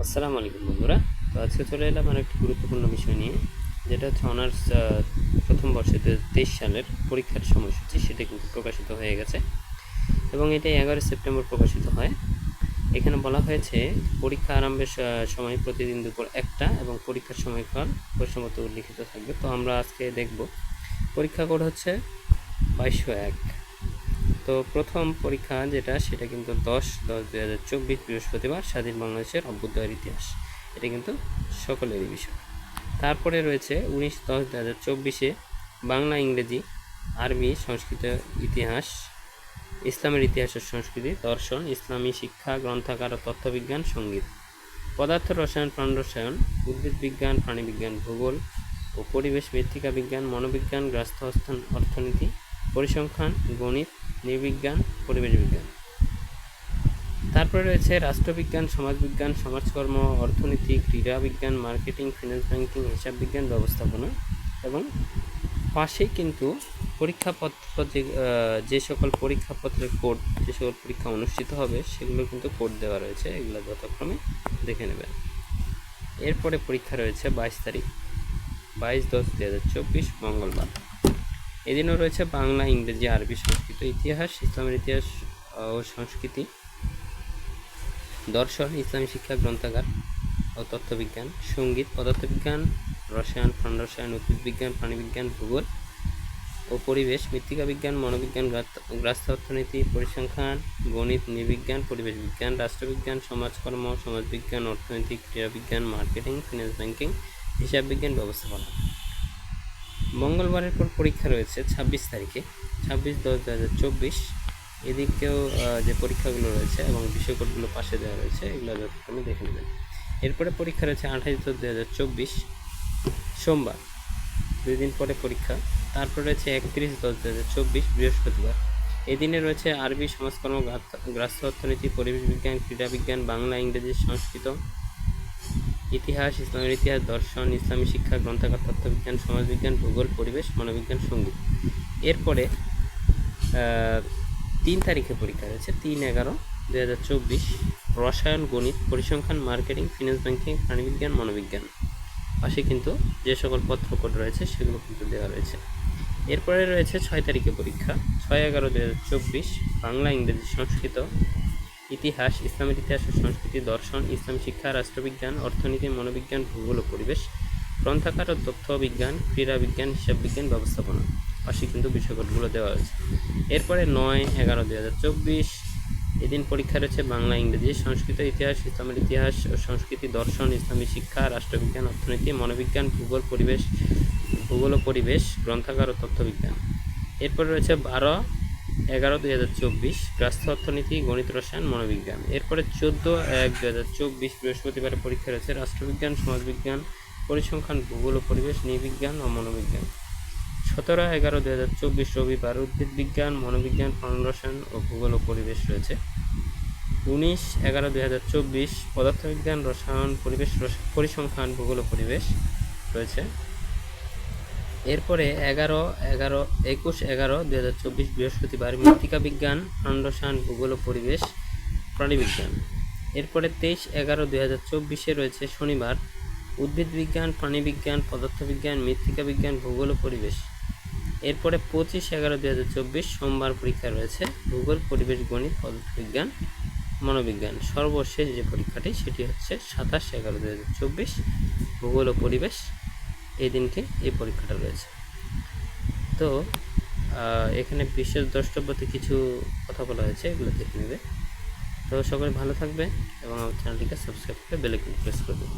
আসসালামু আলাইকুম বন্ধুরা। তো আজকে চলে এলাম আর একটি গুরুত্বপূর্ণ বিষয় নিয়ে, যেটা হচ্ছে অনার্স প্রথম বর্ষে দু সালের পরীক্ষার সময়সূচি, সেটা কিন্তু প্রকাশিত হয়ে গেছে। এবং এটা এগারোই সেপ্টেম্বর প্রকাশিত হয়। এখানে বলা হয়েছে, পরীক্ষা আরম্ভের সময় প্রতিদিন দুপুর একটা এবং পরীক্ষার সময়কাল প্রশ্নমতো উল্লিখিত থাকবে। তো আমরা আজকে দেখব, পরীক্ষা কোড হচ্ছে বাইশশো এক। তো প্রথম পরীক্ষা যেটা, সেটা কিন্তু দশ দশ দুই হাজার চব্বিশ বৃহস্পতিবার স্বাধীন বাংলাদেশের অভ্যুদয়ের ইতিহাস। এটা কিন্তু সকলেরই বিষয়। তারপরে রয়েছে উনিশ, দশ দু হাজার চব্বিশে বাংলা, ইংরেজি, আরবি সংস্কৃত ইতিহাস, ইসলামের ইতিহাস ও সংস্কৃতি, দর্শন, ইসলামী শিক্ষা, গ্রন্থাগার ও তথ্যবিজ্ঞান, সংগীত। পদার্থ রসায়ন, প্রাণ রসায়ন, উদ্ভিদ বিজ্ঞান প্রাণীবিজ্ঞান ভূগোল ও পরিবেশ মৃত্তিকা বিজ্ঞান, মনোবিজ্ঞান গ্রাস্থ অর্থনীতি, পরিসংখ্যান, গণিত নৃবিজ্ঞান, পরিবেশ বিজ্ঞান। তারপরে রয়েছে রাষ্ট্রবিজ্ঞান, সমাজবিজ্ঞান, সমাজকর্ম, অর্থনীতি, ক্রীড়া বিজ্ঞান, মার্কেটিং, ফিনান্স ব্যাংকিং, হিসাব বিজ্ঞান ব্যবস্থাপনা এবং পাশেই কিন্তু পরীক্ষাপত্র, যে সকল পরীক্ষাপত্রের কোড, যে সকল পরীক্ষা অনুষ্ঠিত হবে, সেগুলো কিন্তু কোড দেওয়া রয়েছে। এগুলো যথাক্রমে দেখে নেবেন। এরপরে পরীক্ষা রয়েছে বাইশ তারিখ, বাইশ দশ দু হাজার চব্বিশ, মঙ্গলবার। এদিনও রয়েছে বাংলা, ইংরেজি, আরবি সংস্কৃত ইতিহাস, ইসলামের ইতিহাস ও সংস্কৃতি, দর্শন, ইসলামী শিক্ষা, গ্রন্থাগার ও তথ্যবিজ্ঞান সংগীত, পদার্থবিজ্ঞান, রসায়ন প্রাণ রসায়ন উদ্ভিদ বিজ্ঞান প্রাণীবিজ্ঞান, ভূগোল ও পরিবেশ, মৃত্তিকা বিজ্ঞান, মনোবিজ্ঞান গ্রাস্থ অর্থনীতি, পরিসংখ্যান, গণিত, নৃবিজ্ঞান, পরিবেশ বিজ্ঞান, রাষ্ট্রবিজ্ঞান, সমাজকর্ম, সমাজবিজ্ঞান অর্থনীতি ক্রীড়াবিজ্ঞান, মার্কেটিং, ফিনান্স ব্যাংকিং হিসাব বিজ্ঞান ব্যবস্থাপনা। মঙ্গলবারের পর পরীক্ষা রয়েছে ছাব্বিশ তারিখে। ছাব্বিশ, দশ দু হাজার চব্বিশ। এদিকেও যে পরীক্ষাগুলো রয়েছে এবং বিষয়কোডগুলো পাশে দেওয়া রয়েছে, এগুলো যথাক্রমে দেখে নেবেন। এরপরে পরীক্ষা রয়েছে আঠাশ দশ দু হাজার চব্বিশ। সোমবার, দুই দিন পরে পরীক্ষা। তারপর রয়েছে একত্রিশ, দশ দু হাজার চব্বিশ, বৃহস্পতিবার। এদিনে রয়েছে আরবি সমাজকর্ম গ্রাস্থ অর্থনীতি, পরিবেশ বিজ্ঞান, ক্রীড়া বিজ্ঞান, বাংলা, ইংরেজি, সংস্কৃত ইতিহাস, ইসলামের ইতিহাস, দর্শন, ইসলামী শিক্ষা, গ্রন্থাগার, তত্ত্ববিজ্ঞান, সমাজবিজ্ঞান, ভূগোল, পরিবেশ, মনোবিজ্ঞান, সংগীত। এরপরে তিন তারিখে পরীক্ষা রয়েছে তিন এগারো দু হাজার চব্বিশ। রসায়ন, গণিত, পরিসংখ্যান, মার্কেটিং, ফিনান্স ব্যাংকিং, প্রাণীবিজ্ঞান, মনোবিজ্ঞান। পাশে কিন্তু যে সকল পত্রকোড রয়েছে, সেগুলো কিন্তু দেওয়া রয়েছে। এরপরে রয়েছে ছয় তারিখে পরীক্ষা, ছয় এগারো দু হাজার চব্বিশ, বাংলা, ইংরেজি, সংস্কৃত। ইতিহাস, ইসলামের ইতিহাস ও সংস্কৃতি, দর্শন, ইসলাম শিক্ষা, রাষ্ট্রবিজ্ঞান, অর্থনীতি, মনোবিজ্ঞান, ভূগোল ও পরিবেশ গ্রন্থাগার ও তথ্য বিজ্ঞান, ক্রীড়া বিজ্ঞান, হিসাব বিজ্ঞান, ব্যবস্থাপনা পাশে কিন্তু বিষয়কোডগুলো দেওয়া হয়েছে। এরপরে নয় এগারো দুই হাজার চব্বিশ, এদিন পরীক্ষা রয়েছে বাংলা, ইংরেজি, সংস্কৃত ইতিহাস, ইসলামের ইতিহাস ও সংস্কৃতি, দর্শন, ইসলামী শিক্ষা, রাষ্ট্রবিজ্ঞান, অর্থনীতি, মনোবিজ্ঞান, ভূগোল, পরিবেশ, ভূগোল ও পরিবেশ গ্রন্থাগার ও তথ্যবিজ্ঞান এরপরে রয়েছে বারো এগারো, দুই হাজার চব্বিশ গ্রাস্থ অর্থনীতি, গণিত, রসায়ন, মনোবিজ্ঞান। এরপরে চোদ্দ, এক, দুই হাজার চব্বিশ বৃহস্পতিবার পরীক্ষা রয়েছে রাষ্ট্রবিজ্ঞান, সমাজবিজ্ঞান, পরিসংখ্যান, ভূগোল ও পরিবেশ, নৃবিজ্ঞান ও মনোবিজ্ঞান। সতেরো, এগারো, দুই হাজার চব্বিশ, রবিবার উদ্ভিদ বিজ্ঞান, মনোবিজ্ঞান রসায়ন ও ভূগোল ও পরিবেশ রয়েছে। উনিশ, এগারো, দুই হাজার চব্বিশ, পদার্থবিজ্ঞান, রসায়ন, পরিবেশ পরিসংখ্যান, ভূগোল ও পরিবেশ রয়েছে। এরপরে এগারো এগারো, একুশ, এগারো, দুই হাজার চব্বিশ বৃহস্পতিবার মৃত্তিকা বিজ্ঞান রসায়ন ভূগোল ও পরিবেশ, প্রাণীবিজ্ঞান। এরপরে তেইশ, এগারো, দুই হাজার চব্বিশে রয়েছে শনিবার, উদ্ভিদ বিজ্ঞান, প্রাণীবিজ্ঞান, পদার্থবিজ্ঞান, মৃত্তিকা বিজ্ঞান, ভূগোল ও পরিবেশ। এরপরে পঁচিশ, এগারো, দুই হাজার চব্বিশ সোমবার পরীক্ষা রয়েছে, ভূগোল, পরিবেশ, গণিত, পদার্থবিজ্ঞান, মনোবিজ্ঞান। সর্বশেষ যে পরীক্ষাটি, সেটি হচ্ছে সাতাশ, এগারো, দুই হাজার চব্বিশ, ভূগোল ও পরিবেশ। এই দিনকে এই পরীক্ষাটা রয়েছে। তো এখানে বিশেষ দ্রষ্টব্যতে কিছু কথা বলা হয়েছে, এগুলো দেখে নেবে। তো সকলে ভালো থাকবে এবং আমার চ্যানেলটিকে সাবস্ক্রাইব করে বেল প্রেস করে দেবে